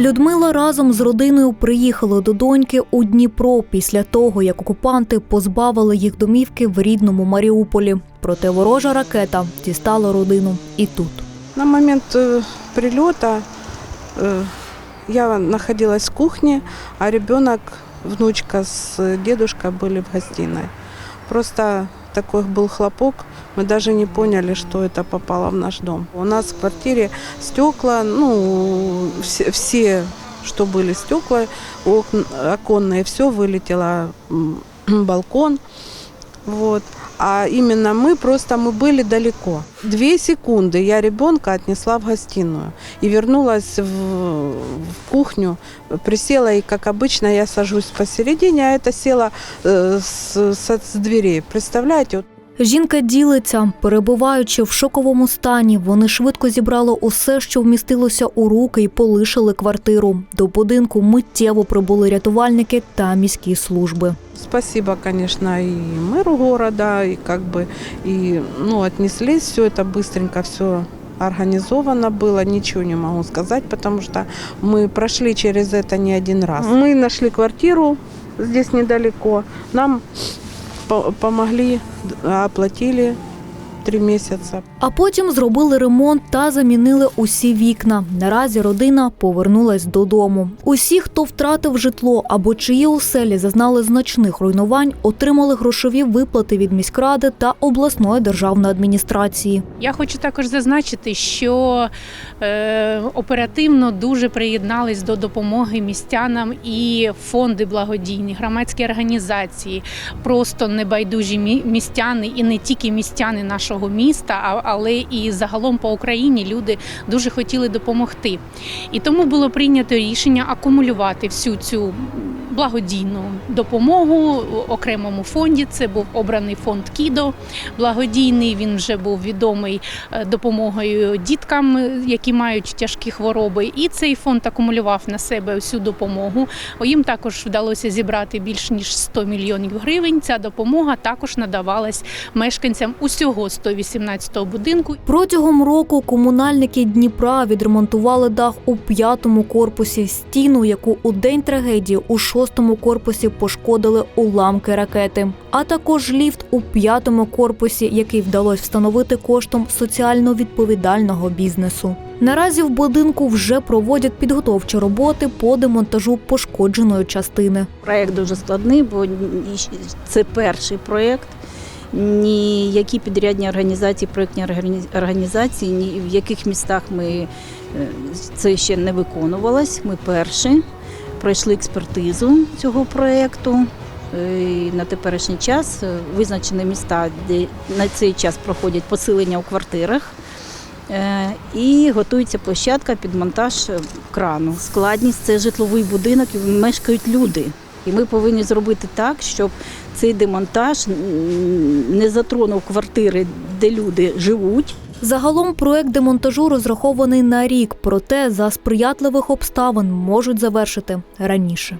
Людмила разом з родиною приїхали до доньки у Дніпро після того, як окупанти позбавили їх домівки в рідному Маріуполі. Проте ворожа ракета дістала родину і тут. На момент э, прилета э, я находилась в кухне, а ребенок, внучка с дедушкой были в гостиной. Просто такой был хлопок, мы даже не поняли, что это попало в наш дом. У нас в квартире стекла, ну, все, все что были стекла, окн- оконные, все вылетело, балкон. Вот. А именно мы просто мы были далеко. Две секунды я ребенка отнесла в гостиную и вернулась в, в кухню, присела и, как обычно, я сажусь посередине, а это села э, с, с, с дверей. Представляете? Вот Жінка ділиться, перебуваючи в шоковому стані, вони швидко зібрали усе, що вмістилося у руки, і полишили квартиру. До будинку миттєво прибули рятувальники та міські служби. Спасибо, конечно, и мэру города, и как бы, и, ну, отнеслись, все это быстренько, все организовано было, ничего не могу сказать, потому что мы прошли через это не один раз. Мы нашли квартиру здесь недалеко, нам по- помогли, оплатили три месяца. А потім зробили ремонт та замінили усі вікна. Наразі родина повернулась додому. Усі, хто втратив житло або чиї оселі зазнали значних руйнувань, отримали грошові виплати від міськради та обласної державної адміністрації. Я хочу також зазначити, що е, оперативно дуже приєднались до допомоги містянам і фонди благодійні, громадські організації, просто небайдужі містяни і не тільки містяни нашого міста, але і загалом по Україні люди дуже хотіли допомогти. І тому було прийнято рішення акумулювати всю цю благодійну допомогу окремому фонді. Це був обраний фонд Кідо благодійний. Він вже був відомий е, допомогою діткам, е, які мають тяжкі хвороби. І цей фонд акумулював на себе всю допомогу. Їм також вдалося зібрати більш ніж 100 мільйонів гривень. Ця допомога також надавалась мешканцям усього 118-го будинку. Протягом року комунальники Дніпра відремонтували дах у п'ятому корпусі, стіну, яку у день трагедії у шостому корпусі пошкодили уламки ракети, а також ліфт у п'ятому корпусі, який вдалося встановити коштом соціально відповідального бізнесу. Наразі в будинку вже проводять підготовчі роботи по демонтажу пошкодженої частини. Проєкт дуже складний, бо це перший проєкт. Ніякі підрядні організації, проєктні органі- організації, ні в яких містах ми е, це ще не виконувалось. Ми перші пройшли експертизу цього проєкту. Е, і На теперішній час е, визначені міста, де на цей час проходять посилення у квартирах. І готується площадка під монтаж крану. Складність це житловий будинок, мешкають люди. І ми повинні зробити так, щоб цей демонтаж не затронув квартири, де люди живуть. Загалом проект демонтажу розрахований на рік, проте за сприятливих обставин можуть завершити раніше.